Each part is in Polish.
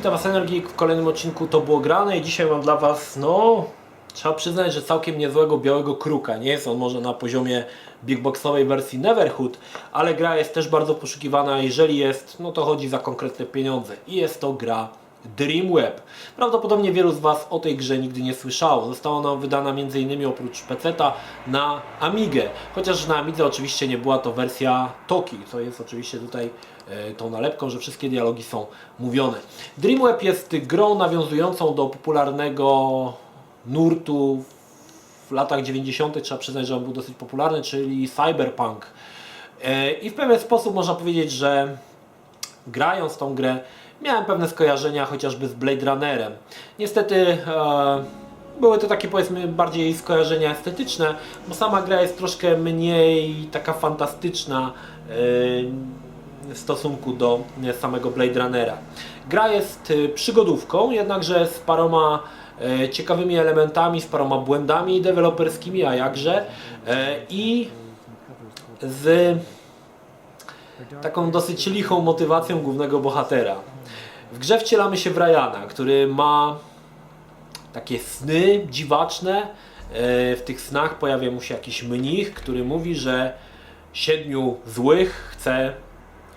Witam Was Energik w kolejnym odcinku To było grane i dzisiaj mam dla Was, no, trzeba przyznać, że całkiem niezłego białego kruka. Nie jest on może na poziomie big boxowej wersji Neverhood, ale gra jest też bardzo poszukiwana. Jeżeli jest, no to chodzi za konkretne pieniądze i jest to gra Dreamweb. Prawdopodobnie wielu z Was o tej grze nigdy nie słyszało. Została ona wydana m.in. oprócz PC-ta na Amigę. Chociaż na Amidze oczywiście nie była to wersja Toki, co jest oczywiście tutaj e, tą nalepką, że wszystkie dialogi są mówione. Dreamweb jest grą nawiązującą do popularnego nurtu w latach 90. trzeba przyznać, że on był dosyć popularny, czyli cyberpunk. E, I w pewien sposób można powiedzieć, że grając tą grę miałem pewne skojarzenia chociażby z Blade Runnerem. Niestety e, były to takie powiedzmy bardziej skojarzenia estetyczne, bo sama gra jest troszkę mniej taka fantastyczna e, w stosunku do samego Blade Runnera. Gra jest e, przygodówką, jednakże z paroma e, ciekawymi elementami, z paroma błędami deweloperskimi, a jakże e, i z taką dosyć lichą motywacją głównego bohatera. W grze wcielamy się w Ryana, który ma takie sny dziwaczne. E, W tych snach pojawia mu się jakiś mnich, który mówi, że siedmiu złych chce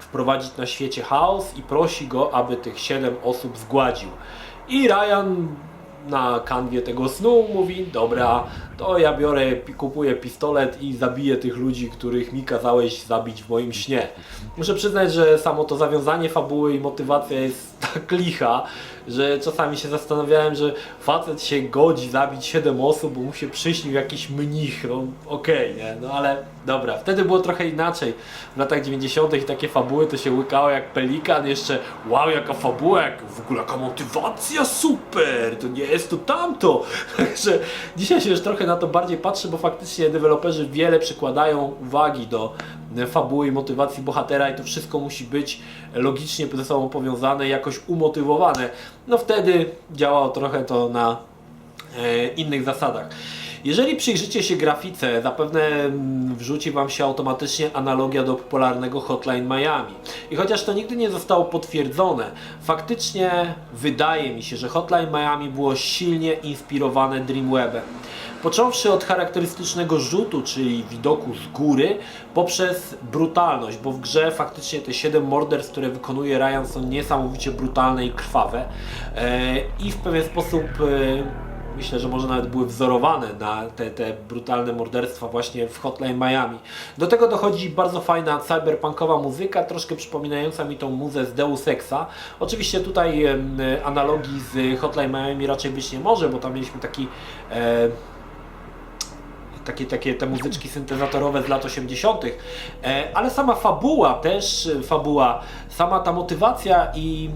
wprowadzić na świecie chaos i prosi go, aby tych siedem osób zgładził. I Ryan na kanwie tego snu mówi, dobra, to ja biorę, kupuję pistolet i zabiję tych ludzi, których mi kazałeś zabić w moim śnie. Muszę przyznać, że samo to zawiązanie fabuły i motywacja jest tak licha, że czasami się zastanawiałem, że facet się godzi zabić 7 osób, bo mu się przyśnił jakiś mnich, no okej, nie, no ale dobra, wtedy było trochę inaczej. W latach 90. i takie fabuły to się łykało jak pelikan, jeszcze wow, jaka fabuła, jak w ogóle jaka motywacja, super, to nie jest to tamto. Także dzisiaj się już trochę na to bardziej patrzy, bo faktycznie deweloperzy wiele przykładają uwagi do e, fabuły i motywacji bohatera i to wszystko musi być logicznie ze sobą powiązane, jakoś umotywowane. No wtedy działało trochę to na e, innych zasadach. Jeżeli przyjrzycie się grafice, zapewne mm, wrzuci Wam się automatycznie analogia do popularnego Hotline Miami. I chociaż to nigdy nie zostało potwierdzone, faktycznie wydaje mi się, że Hotline Miami było silnie inspirowane Dreamwebem. Począwszy od charakterystycznego rzutu, czyli widoku z góry, poprzez brutalność, bo w grze faktycznie te 7 morderstw, które wykonuje Ryan są niesamowicie brutalne i krwawe e, i w pewien sposób e, myślę, że może nawet były wzorowane na te, te brutalne morderstwa właśnie w Hotline Miami. Do tego dochodzi bardzo fajna cyberpunkowa muzyka, troszkę przypominająca mi tą muzę z Deus Exa. Oczywiście tutaj analogii z Hotline Miami raczej być nie może, bo tam mieliśmy taki e, takie, takie te muzyczki syntezatorowe z lat 80., e, ale sama fabuła też, fabuła, sama ta motywacja i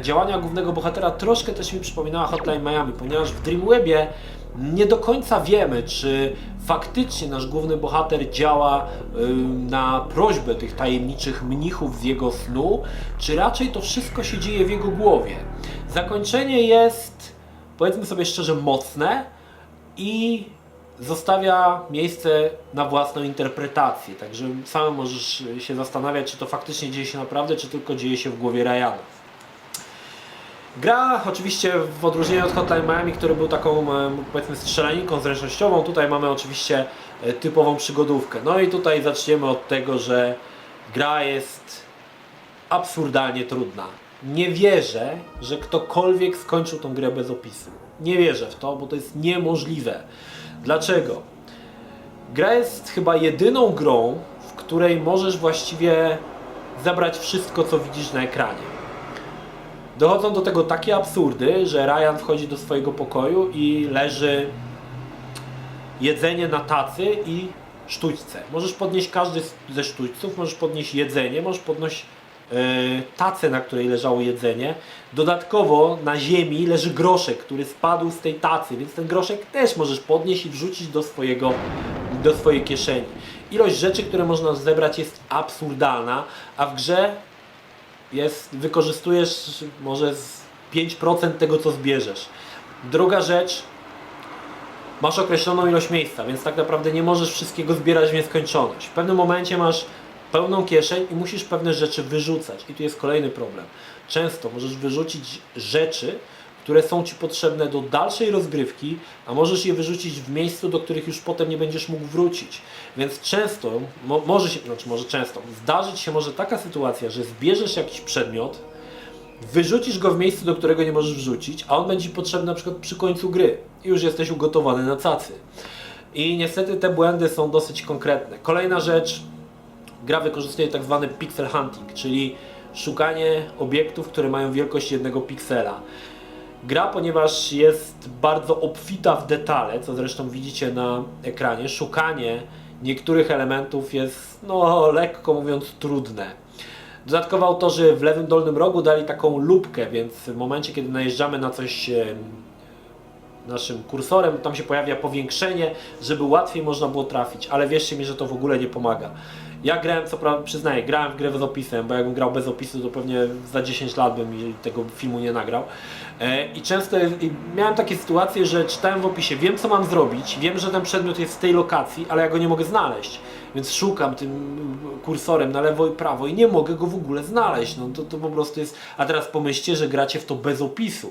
działania głównego bohatera troszkę też mi przypominała Hotline Miami, ponieważ w Dreamwebie nie do końca wiemy, czy faktycznie nasz główny bohater działa na prośbę tych tajemniczych mnichów z jego snu, czy raczej to wszystko się dzieje w jego głowie. Zakończenie jest, powiedzmy sobie szczerze, mocne i zostawia miejsce na własną interpretację. Także sam możesz się zastanawiać, czy to faktycznie dzieje się naprawdę, czy tylko dzieje się w głowie Ryana. Gra oczywiście w odróżnieniu od Hotline Miami, który był taką e, powiedzmy strzelaninką zręcznościową, tutaj mamy oczywiście e, typową przygodówkę. No i tutaj zaczniemy od tego, że gra jest absurdalnie trudna. Nie wierzę, że ktokolwiek skończył tą grę bez opisu. Nie wierzę w to, bo to jest niemożliwe. Dlaczego? Gra jest chyba jedyną grą, w której możesz właściwie zebrać wszystko, co widzisz na ekranie. Dochodzą do tego takie absurdy, że Ryan wchodzi do swojego pokoju i leży jedzenie na tacy i sztućce. Możesz podnieść każdy ze sztućców, możesz podnieść jedzenie, możesz podnieść e, tacę, na której leżało jedzenie. Dodatkowo na ziemi leży groszek, który spadł z tej tacy, więc ten groszek też możesz podnieść i wrzucić do swojego, do swojej kieszeni. Ilość rzeczy, które można zebrać jest absurdalna, a w grze jest, wykorzystujesz może z 5% tego, co zbierzesz. Druga rzecz, masz określoną ilość miejsca, więc tak naprawdę nie możesz wszystkiego zbierać w nieskończoność. W pewnym momencie masz pełną kieszeń i musisz pewne rzeczy wyrzucać. I tu jest kolejny problem. Często możesz wyrzucić rzeczy, które są Ci potrzebne do dalszej rozgrywki, a możesz je wyrzucić w miejscu, do których już potem nie będziesz mógł wrócić. Więc często, mo, może się, znaczy może często, zdarzyć się może taka sytuacja, że zbierzesz jakiś przedmiot, wyrzucisz go w miejscu, do którego nie możesz wrzucić, a on będzie potrzebny na przykład przy końcu gry i już jesteś ugotowany na cacy. I niestety te błędy są dosyć konkretne. Kolejna rzecz, gra wykorzystuje tak zwany pixel hunting, czyli szukanie obiektów, które mają wielkość jednego piksela. Gra, ponieważ jest bardzo obfita w detale, co zresztą widzicie na ekranie, szukanie niektórych elementów jest, no lekko mówiąc, trudne. Dodatkowo autorzy w lewym dolnym rogu dali taką lupkę, więc w momencie, kiedy najeżdżamy na coś naszym kursorem, tam się pojawia powiększenie, żeby łatwiej można było trafić, ale wierzcie mi, że to w ogóle nie pomaga. Ja grałem, co prawda, przyznaję, grałem w grę z opisem, bo jakbym grał bez opisu, to pewnie za 10 lat bym tego filmu nie nagrał. E, I często i miałem takie sytuacje, że czytałem w opisie, wiem co mam zrobić, wiem, że ten przedmiot jest w tej lokacji, ale ja go nie mogę znaleźć. Więc szukam tym kursorem na lewo i prawo i nie mogę go w ogóle znaleźć. No to, to po prostu jest. A teraz pomyślcie, że gracie w to bez opisu.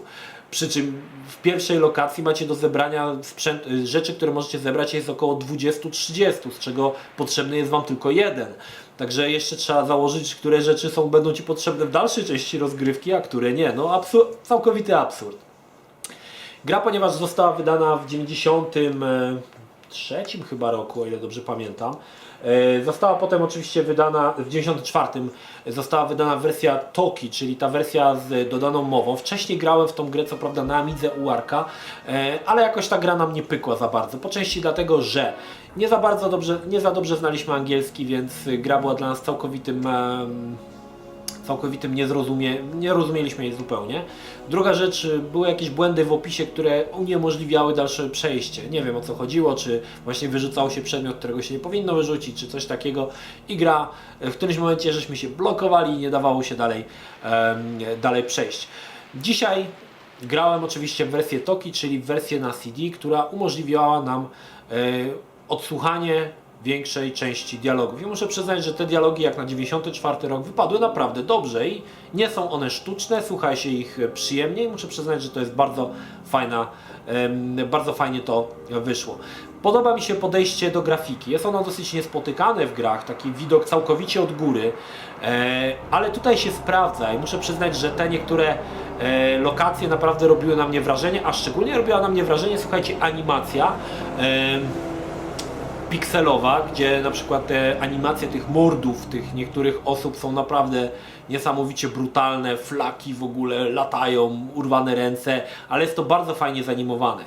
Przy czym w pierwszej lokacji macie do zebrania sprzęt, y, rzeczy, które możecie zebrać jest około 20-30, z czego potrzebny jest Wam tylko jeden. Także jeszcze trzeba założyć, które rzeczy są, będą Ci potrzebne w dalszej części rozgrywki, a które nie. No absur całkowity absurd. Gra, ponieważ została wydana w 93 chyba roku, o ile dobrze pamiętam. E, Została potem oczywiście wydana w 94 została wydana wersja Toki, czyli ta wersja z dodaną mową. Wcześniej grałem w tą grę co prawda na Amidze u Arka, e, ale jakoś ta gra nam nie pykła za bardzo. Po części dlatego, że nie za bardzo dobrze, nie za dobrze znaliśmy angielski, więc gra była dla nas całkowitym całkowitym niezrozumie, nie rozumieliśmy jej zupełnie. Druga rzecz, y, były jakieś błędy w opisie, które uniemożliwiały dalsze przejście. Nie wiem o co chodziło, czy właśnie wyrzucało się przedmiot, którego się nie powinno wyrzucić, czy coś takiego. I gra y, w którymś momencie żeśmy się blokowali i nie dawało się dalej, em, dalej przejść. Dzisiaj grałem oczywiście w wersję Toki, czyli w wersję na CD, która umożliwiała nam e, odsłuchanie większej części dialogów. I muszę przyznać, że te dialogi jak na 94 rok wypadły naprawdę dobrze i nie są one sztuczne, słucha się ich przyjemnie i muszę przyznać, że to jest bardzo fajna, bardzo fajnie to wyszło. Podoba mi się podejście do grafiki. Jest ono dosyć niespotykane w grach, taki widok całkowicie od góry, e, ale tutaj się sprawdza i muszę przyznać, że te niektóre e, lokacje naprawdę robiły na mnie wrażenie, a szczególnie robiła na mnie wrażenie, słuchajcie, animacja. Pikselowa, gdzie na przykład te animacje tych mordów tych niektórych osób są naprawdę niesamowicie brutalne, flaki w ogóle latają, urwane ręce, ale jest to bardzo fajnie zanimowane.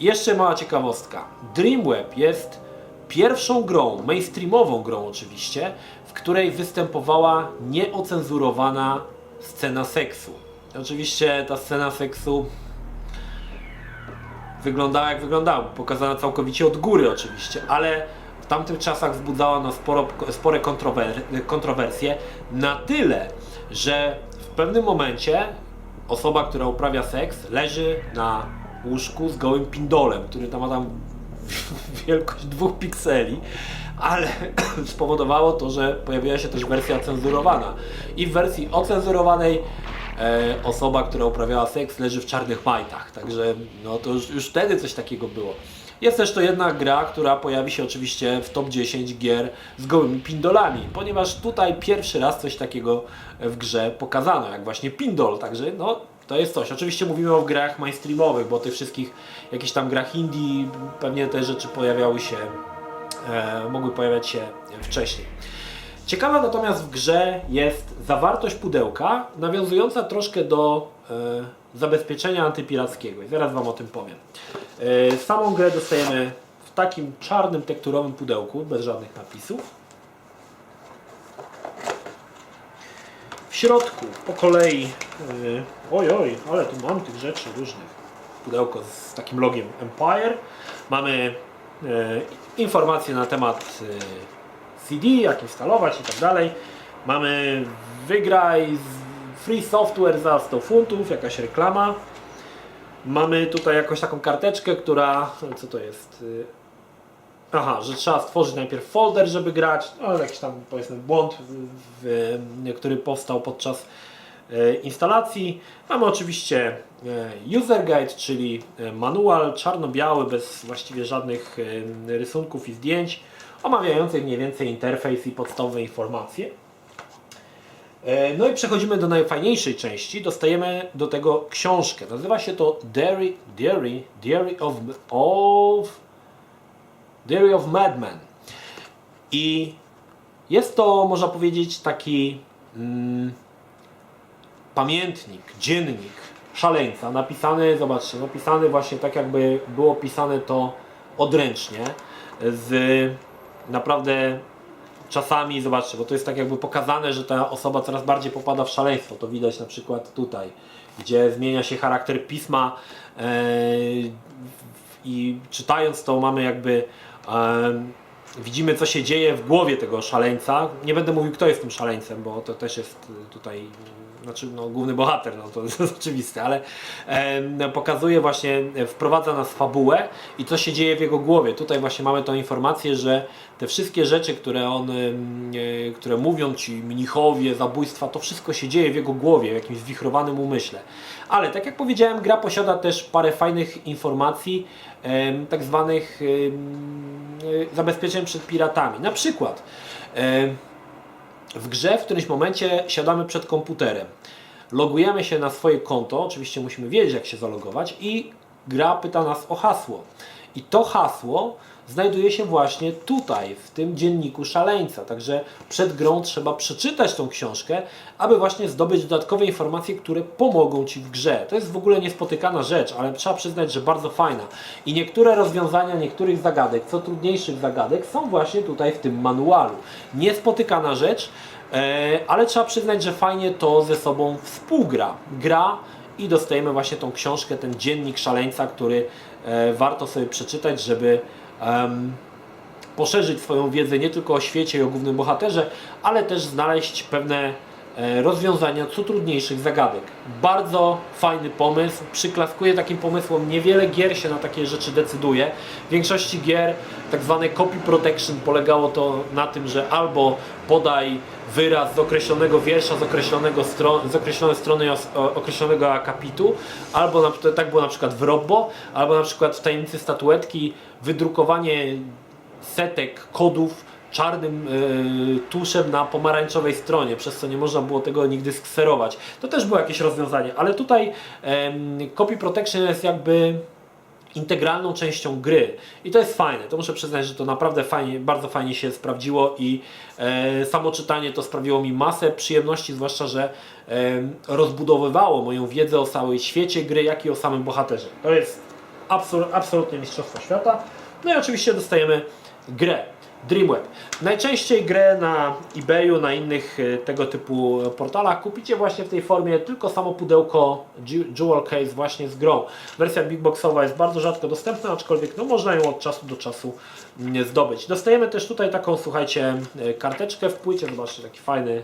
Jeszcze mała ciekawostka. Dreamweb jest pierwszą grą, mainstreamową grą oczywiście, w której występowała nieocenzurowana scena seksu. Oczywiście ta scena seksu wyglądała jak wyglądała, pokazana całkowicie od góry oczywiście, ale w tamtych czasach wzbudzała no sporo, spore kontrower, kontrowersje na tyle, że w pewnym momencie osoba, która uprawia seks leży na łóżku z gołym pindolem, który tam ma tam wielkość dwóch pikseli, ale spowodowało to, że pojawiła się też wersja cenzurowana. I w wersji ocenzurowanej e, osoba, która uprawiała seks leży w czarnych majtach, także no to już, już wtedy coś takiego było. Jest też to jedna gra, która pojawi się oczywiście w top 10 gier z gołymi pindolami, ponieważ tutaj pierwszy raz coś takiego w grze pokazano, jak właśnie pindol, także no to jest coś. Oczywiście mówimy o grach mainstreamowych, bo tych wszystkich jakichś tam grach indie pewnie te rzeczy pojawiały się, e, mogły pojawiać się wcześniej. Ciekawa natomiast w grze jest zawartość pudełka, nawiązująca troszkę do e, zabezpieczenia antypirackiego. I zaraz Wam o tym powiem. E, samą grę dostajemy w takim czarnym tekturowym pudełku, bez żadnych napisów. W środku po kolei, yy, oj oj, ale tu mam tych rzeczy różnych. Pudełko z takim logiem Empire. Mamy informacje na temat CD, jak instalować i tak dalej. Mamy wygraj free software za 100 funtów, jakaś reklama. Mamy tutaj jakąś taką karteczkę, która, co to jest? Yy, Aha, że trzeba stworzyć najpierw folder, żeby grać, no jakiś tam powiedzmy błąd, w, w, który powstał podczas e, instalacji. Mamy oczywiście user guide, czyli manual czarno-biały, bez właściwie żadnych rysunków i zdjęć, omawiający mniej więcej interfejs i podstawowe informacje. E, No i przechodzimy do najfajniejszej części. Dostajemy do tego książkę. Nazywa się to Diary, Diary, Diary of, of Diary of Madman. I jest to, można powiedzieć, taki mm, pamiętnik, dziennik szaleńca, napisany, zobaczcie, napisany właśnie tak jakby było pisane to odręcznie, z naprawdę czasami, zobaczcie, bo to jest tak jakby pokazane, że ta osoba coraz bardziej popada w szaleństwo. To widać na przykład tutaj, gdzie zmienia się charakter pisma e, i czytając to mamy jakby em, widzimy co się dzieje w głowie tego szaleńca. Nie będę mówił kto jest tym szaleńcem, bo to też jest tutaj znaczy no, główny bohater, no to jest oczywiste, ale em, pokazuje właśnie, e, wprowadza nas w fabułę i co się dzieje w jego głowie. Tutaj właśnie mamy tą informację, że te wszystkie rzeczy, które on, e, które mówią ci mnichowie, zabójstwa, to wszystko się dzieje w jego głowie, w jakimś zwichrowanym umyśle. Ale tak jak powiedziałem, gra posiada też parę fajnych informacji, em, tak zwanych e, zabezpieczeń przed piratami. Na przykład em, w grze w którymś momencie siadamy przed komputerem. Logujemy się na swoje konto, oczywiście musimy wiedzieć jak się zalogować i gra pyta nas o hasło. I to hasło znajduje się właśnie tutaj, w tym dzienniku szaleńca. Także przed grą trzeba przeczytać tą książkę, aby właśnie zdobyć dodatkowe informacje, które pomogą Ci w grze. To jest w ogóle niespotykana rzecz, ale trzeba przyznać, że bardzo fajna. I niektóre rozwiązania niektórych zagadek, co trudniejszych zagadek, są właśnie tutaj w tym manualu. Niespotykana rzecz, e, ale trzeba przyznać, że fajnie to ze sobą współgra. Gra i dostajemy właśnie tą książkę, ten dziennik szaleńca, który e, warto sobie przeczytać, żeby poszerzyć swoją wiedzę nie tylko o świecie i o głównym bohaterze, ale też znaleźć pewne rozwiązania co trudniejszych zagadek. Bardzo fajny pomysł, przyklaskuję takim pomysłom, niewiele gier się na takie rzeczy decyduje. W większości gier tak zwane copy protection polegało to na tym, że albo podaj wyraz z określonego wiersza, z, określonego stron, z określonej strony określonego akapitu, albo na, tak było na przykład w Robbo, albo na przykład w Tajemnicy Statuetki wydrukowanie setek kodów czarnym e, tuszem na pomarańczowej stronie, przez co nie można było tego nigdy skserować. To też było jakieś rozwiązanie, ale tutaj em, copy protection jest jakby integralną częścią gry i to jest fajne. To muszę przyznać, że to naprawdę fajnie, bardzo fajnie się sprawdziło i e, samo czytanie to sprawiło mi masę przyjemności, zwłaszcza, że e, rozbudowywało moją wiedzę o całej świecie gry, jak i o samym bohaterze. To jest absol- absolutnie mistrzostwo świata. No i oczywiście dostajemy grę. Dreamweb. Najczęściej grę na eBayu, na innych e, tego typu portalach kupicie właśnie w tej formie tylko samo pudełko Jewel Case właśnie z grą. Wersja Big Boxowa jest bardzo rzadko dostępna, aczkolwiek no, można ją od czasu do czasu mm, zdobyć. Dostajemy też tutaj taką, słuchajcie, e, karteczkę w płycie. Zobaczcie, taki fajny,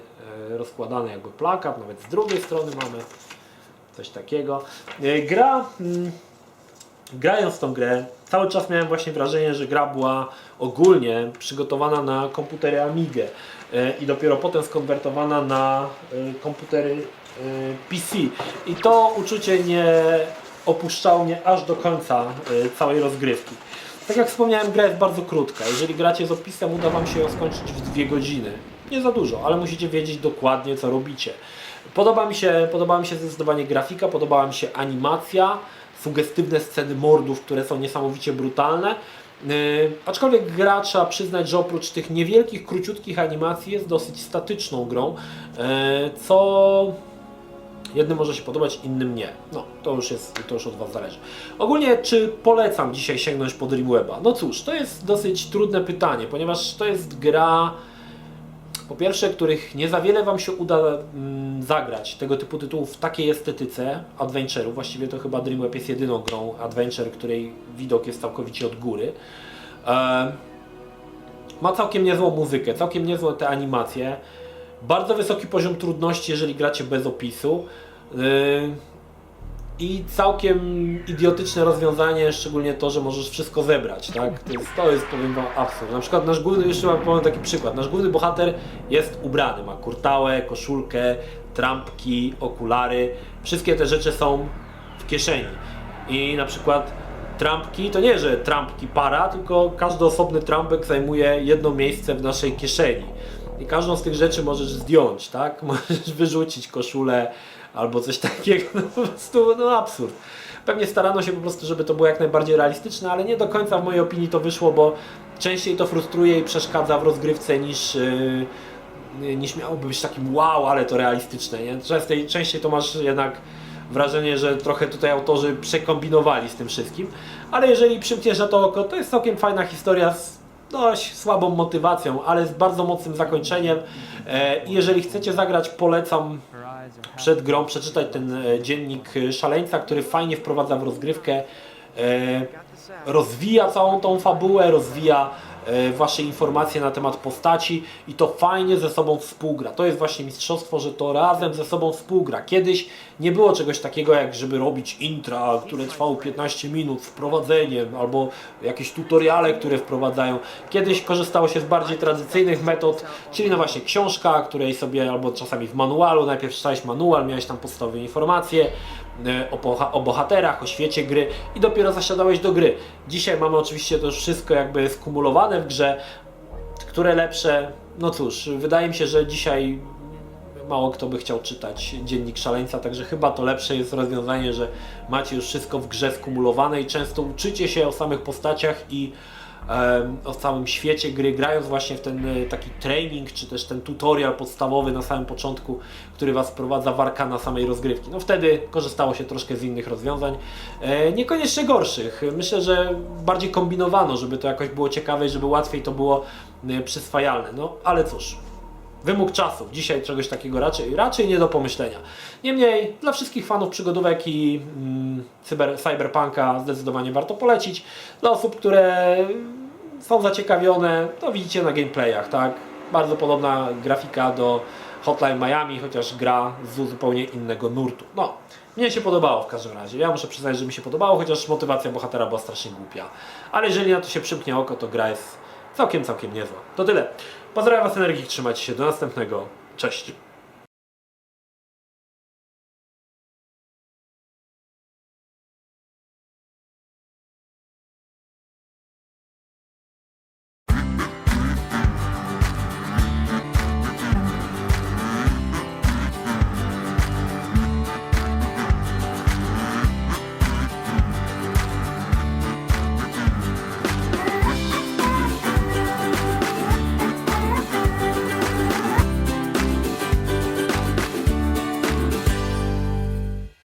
e, rozkładany jakby plakat. Nawet z drugiej strony mamy coś takiego. Gra... grając tą grę, cały czas miałem właśnie wrażenie, że gra była ogólnie przygotowana na komputery Amigę e, i dopiero potem skonwertowana na e, komputery e, PC. I to uczucie nie opuszczało mnie aż do końca całej rozgrywki. Tak jak wspomniałem, gra jest bardzo krótka. Jeżeli gracie z opisem, uda Wam się ją skończyć w dwie godziny. Nie za dużo, ale musicie wiedzieć dokładnie, co robicie. Podoba mi się, podobała mi się zdecydowanie grafika, podobała mi się animacja, sugestywne sceny mordów, które są niesamowicie brutalne. Yy, aczkolwiek gra trzeba przyznać, że oprócz tych niewielkich, króciutkich animacji jest dosyć statyczną grą, yy, co jednym może się podobać, innym nie. No, to już jest, to już od Was zależy. Ogólnie, czy polecam dzisiaj sięgnąć po Dreamweba? No cóż, to jest dosyć trudne pytanie, ponieważ to jest gra, po pierwsze, których nie za wiele Wam się uda mm, zagrać tego typu tytułów w takiej estetyce adventure'u. Właściwie to chyba Dreamweb jest jedyną grą adventure, której widok jest całkowicie od góry. E, ma całkiem niezłą muzykę, całkiem niezłe te animacje. Bardzo wysoki poziom trudności, jeżeli gracie bez opisu. Yy, i całkiem idiotyczne rozwiązanie, szczególnie to, że możesz wszystko zebrać, tak? To jest, to jest powiem wam absurd. Na przykład nasz główny, jeszcze wam powiem taki przykład, nasz główny bohater jest ubrany, ma kurtałę, koszulkę, trampki, okulary, wszystkie te rzeczy są w kieszeni. I na przykład trampki, to nie, że trampki para, tylko każdy osobny trampek zajmuje jedno miejsce w naszej kieszeni. I każdą z tych rzeczy możesz zdjąć, tak? Możesz wyrzucić koszulę albo coś takiego, no po prostu no absurd. Pewnie starano się po prostu, żeby to było jak najbardziej realistyczne, ale nie do końca w mojej opinii to wyszło, bo częściej to frustruje i przeszkadza w rozgrywce niż, yy, niż miałoby być takim wow, ale to realistyczne, nie? Częściej, częściej to masz jednak wrażenie, że trochę tutaj autorzy przekombinowali z tym wszystkim, ale jeżeli przymkniesz na to oko, to jest całkiem fajna historia z dość słabą motywacją, ale z bardzo mocnym zakończeniem. E, jeżeli chcecie zagrać, polecam przed grą przeczytać ten e, dziennik e, szaleńca, który fajnie wprowadza w rozgrywkę, e, rozwija całą tą fabułę, rozwija wasze informacje na temat postaci i to fajnie ze sobą współgra. To jest właśnie mistrzostwo, że to razem ze sobą współgra. Kiedyś nie było czegoś takiego, jak żeby robić intra, które trwało 15 minut, wprowadzeniem, albo jakieś tutoriale, które wprowadzają. Kiedyś korzystało się z bardziej tradycyjnych metod, czyli no właśnie książka, której sobie, albo czasami w manualu, najpierw czytałeś manual, miałeś tam podstawowe informacje, e, o, boha- o bohaterach, o świecie gry i dopiero zasiadałeś do gry. Dzisiaj mamy oczywiście to wszystko jakby skumulowane w grze, które lepsze, no cóż, wydaje mi się, że dzisiaj mało kto by chciał czytać Dziennik Szaleńca, także chyba to lepsze jest rozwiązanie, że macie już wszystko w grze skumulowane i często uczycie się o samych postaciach i o całym świecie gry, grając właśnie w ten e, taki training, czy też ten tutorial podstawowy na samym początku, który Was wprowadza w arkana samej rozgrywki. No wtedy korzystało się troszkę z innych rozwiązań, e, niekoniecznie gorszych. Myślę, że bardziej kombinowano, żeby to jakoś było ciekawe i żeby łatwiej to było e, przyswajalne. No ale cóż, Wymóg czasu. Dzisiaj czegoś takiego raczej, raczej nie do pomyślenia. Niemniej dla wszystkich fanów przygodówek i mm, cyber, cyberpunka zdecydowanie warto polecić. Dla osób, które są zaciekawione, to widzicie na gameplayach, tak? Bardzo podobna grafika do Hotline Miami, chociaż gra z zupełnie innego nurtu. No, mnie się podobało w każdym razie. Ja muszę przyznać, że mi się podobało, chociaż motywacja bohatera była strasznie głupia. Ale jeżeli na to się przymknie oko, to gra jest całkiem, całkiem niezła. To tyle. Pozdrawiam Was energii, trzymajcie się. Do następnego. Cześć.